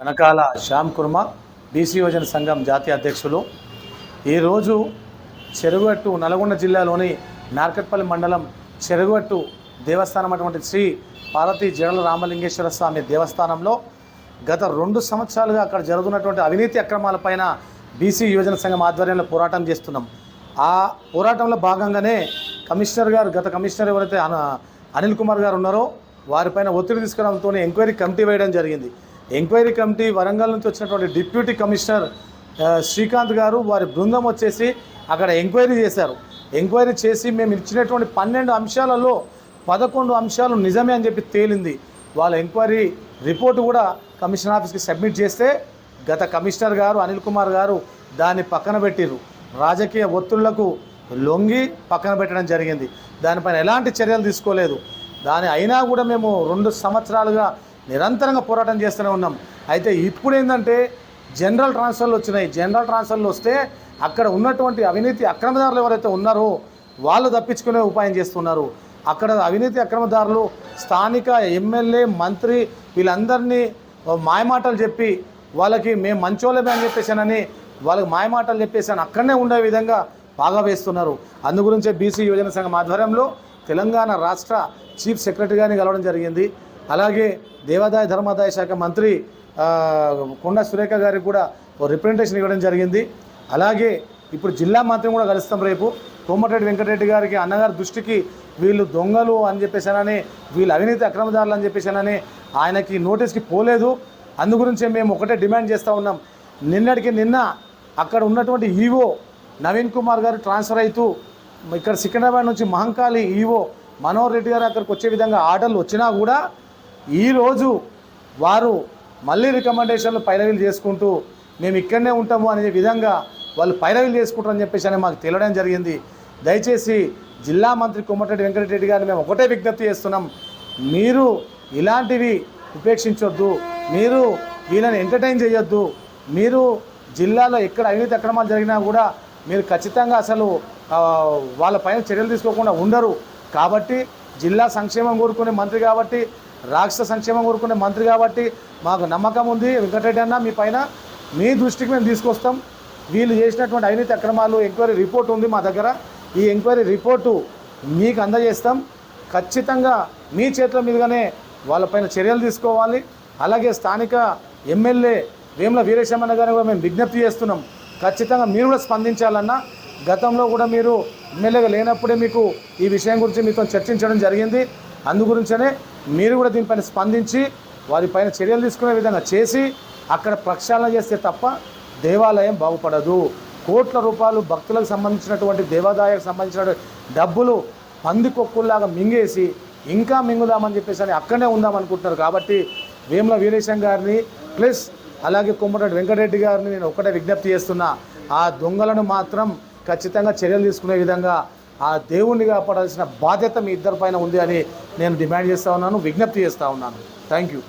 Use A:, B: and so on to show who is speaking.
A: వెనకాల శ్యామ్ కుర్మ బీసీ యోజన సంఘం జాతీయ అధ్యక్షులు. ఈరోజు చెరుగట్టు నల్గొండ జిల్లాలోని నార్కట్పల్లి మండలం చెరుగట్టు దేవస్థానం అటువంటి శ్రీ పార్వతీ జడల రామలింగేశ్వర స్వామి దేవస్థానంలో గత రెండు సంవత్సరాలుగా అక్కడ జరుగుతున్నటువంటి అవినీతి అక్రమాలపైన బీసీ యోజన సంఘం ఆధ్వర్యంలో పోరాటం చేస్తున్నాం. ఆ పోరాటంలో భాగంగానే కమిషనర్ గారు గత కమిషనర్ ఎవరైతే అనిల్ కుమార్ గారు ఉన్నారో వారిపైన ఒత్తిడి తీసుకురావడంతో ఎంక్వైరీ కమిటీ వేయడం జరిగింది. ఎంక్వైరీ కమిటీ వరంగల్ నుంచి వచ్చినటువంటి డిప్యూటీ కమిషనర్ శ్రీకాంత్ గారు వారి బృందం వచ్చేసి అక్కడ ఎంక్వైరీ చేశారు. ఎంక్వైరీ చేసి మేము ఇచ్చినటువంటి పన్నెండు అంశాలలో పదకొండు అంశాలు నిజమే అని చెప్పి తేలింది. వాళ్ళ ఎంక్వైరీ రిపోర్ట్ కూడా కమిషనర్ ఆఫీస్కి సబ్మిట్ చేస్తే గత కమిషనర్ గారు అనిల్ కుమార్ గారు దాన్ని పక్కన పెట్టిరు రాజకీయ ఒత్తిళ్ళకు లొంగి పక్కన పెట్టడం జరిగింది. దానిపైన ఎలాంటి చర్యలు తీసుకోలేదు. దాని అయినా కూడా మేము రెండు సంవత్సరాలుగా నిరంతరంగా పోరాటం చేస్తూనే ఉన్నాం. అయితే ఇప్పుడు ఏంటంటే జనరల్ ట్రాన్స్ఫర్లు వచ్చినాయి. జనరల్ ట్రాన్స్ఫర్లు వస్తే అక్కడ ఉన్నటువంటి అవినీతి అక్రమదారులు ఎవరైతే ఉన్నారో వాళ్ళు తప్పించుకునే ఉపాయం చేస్తున్నారు. అక్కడ అవినీతి అక్రమదారులు స్థానిక ఎమ్మెల్యే మంత్రి వీళ్ళందరినీ మాయమాటలు చెప్పి వాళ్ళకి మేము మంచోళ్ళమే అని చెప్పేసానని వాళ్ళకి మాయమాటలు చెప్పేసాను అక్కడనే ఉండే విధంగా బాగా వేస్తున్నారు. అందుగురించే బీసీ యువజన సంఘం ఆధ్వర్యంలో తెలంగాణ రాష్ట్ర చీఫ్ సెక్రటరీ గారిని కలవడం జరిగింది. అలాగే దేవాదాయ ధర్మాదాయ శాఖ మంత్రి కొండ సురేఖ గారికి కూడా ఓ రిప్రజెంటేషన్ ఇవ్వడం జరిగింది. అలాగే ఇప్పుడు జిల్లా మంత్రిని కూడా కలుస్తాం రేపు. కోమటిరెడ్డి వెంకటరెడ్డి గారికి అన్నగారి దృష్టికి వీళ్ళు దొంగలు అని చెప్పేసానని వీళ్ళు అవినీతి అక్రమదారులు అని చెప్పేసానని ఆయనకి నోటీస్కి పోలేదు. అందుగురించే మేము ఒకటే డిమాండ్ చేస్తూ ఉన్నాం. నిన్నటికి నిన్న అక్కడ ఉన్నటువంటి ఈవో నవీన్ కుమార్ గారు ట్రాన్స్ఫర్ అవుతూ ఇక్కడ సికింద్రాబాద్ నుంచి మహంకాళి ఈవో మనోహర్ రెడ్డి గారు అక్కడికి వచ్చే విధంగా ఆర్డర్లు వచ్చినా కూడా ఈరోజు వారు మళ్ళీ రికమెండేషన్లు పైరవీలు చేసుకుంటూ మేము ఇక్కడనే ఉంటాము అనే విధంగా వాళ్ళు పైరవీలు చేసుకుంటారని చెప్పేసి అని మాకు తెలియడం జరిగింది. దయచేసి జిల్లా మంత్రి కొమ్మటిరెడ్డి వెంకటరెడ్డి గారిని మేము ఒకటే విజ్ఞప్తి చేస్తున్నాం. మీరు ఇలాంటివి ఉపేక్షించొద్దు. మీరు వీళ్ళని ఎంటర్టైన్ చేయొద్దు. మీరు జిల్లాలో ఎక్కడ అవినీతి అక్రమాలు జరిగినా కూడా మీరు ఖచ్చితంగా అసలు వాళ్ళ వాళ్ళపైన చర్యలు తీసుకోకుండా ఉండరు. కాబట్టి జిల్లా సంక్షేమం కోరుకునే మంత్రి కాబట్టి రాక్షస సంక్షేమం కోరుకునే మంత్రి కాబట్టి మాకు నమ్మకం ఉంది. వెంకటరెడ్డి అన్న మీ పైన మీ దృష్టికి మేము తీసుకొస్తాం. వీళ్ళు చేసినటువంటి అవినీతి అక్రమాలు ఎంక్వైరీ రిపోర్ట్ ఉంది మా దగ్గర. ఈ ఎంక్వైరీ రిపోర్టు మీకు అందజేస్తాం. ఖచ్చితంగా మీ చేతుల మీదుగానే వాళ్ళపైన చర్యలు తీసుకోవాలి. అలాగే స్థానిక ఎమ్మెల్యే వేముల వీరేశమన్న గారిని కూడా మేము విజ్ఞప్తి చేస్తున్నాం. ఖచ్చితంగా మీరు కూడా స్పందించాలన్నా. గతంలో కూడా మీరు ఎమ్మెల్యేగా లేనప్పుడే మీకు ఈ విషయం గురించి మీతో చర్చించడం జరిగింది. అందు గురించనే మీరు కూడా దీనిపైన స్పందించి వారిపైన చర్యలు తీసుకునే విధంగా చేసి అక్కడ ప్రక్షాళన చేస్తే తప్ప దేవాలయం బాగుపడదు. కోట్ల రూపాయలు భక్తులకు సంబంధించినటువంటి దేవాదాయకు సంబంధించిన డబ్బులు పందికొక్కుల్లాగా మింగేసి ఇంకా మింగుదామని చెప్పేసి అని అక్కడనే ఉందాం అనుకుంటున్నారు కాబట్టి వేముల వీరేశం గారిని ప్లస్ అలాగే కొమ్మరెడ్డి వెంకటరెడ్డి గారిని నేను ఒకటే విజ్ఞప్తి చేస్తున్నా ఆ దొంగలను మాత్రం ఖచ్చితంగా చర్యలు తీసుకునే విధంగా ఆ దేవుణ్ణి కాపాడాల్సిన బాధ్యత మీ ఇద్దరి పైన ఉంది అని నేను డిమాండ్ చేస్తూ ఉన్నాను విజ్ఞప్తి చేస్తూ ఉన్నాను. Thank you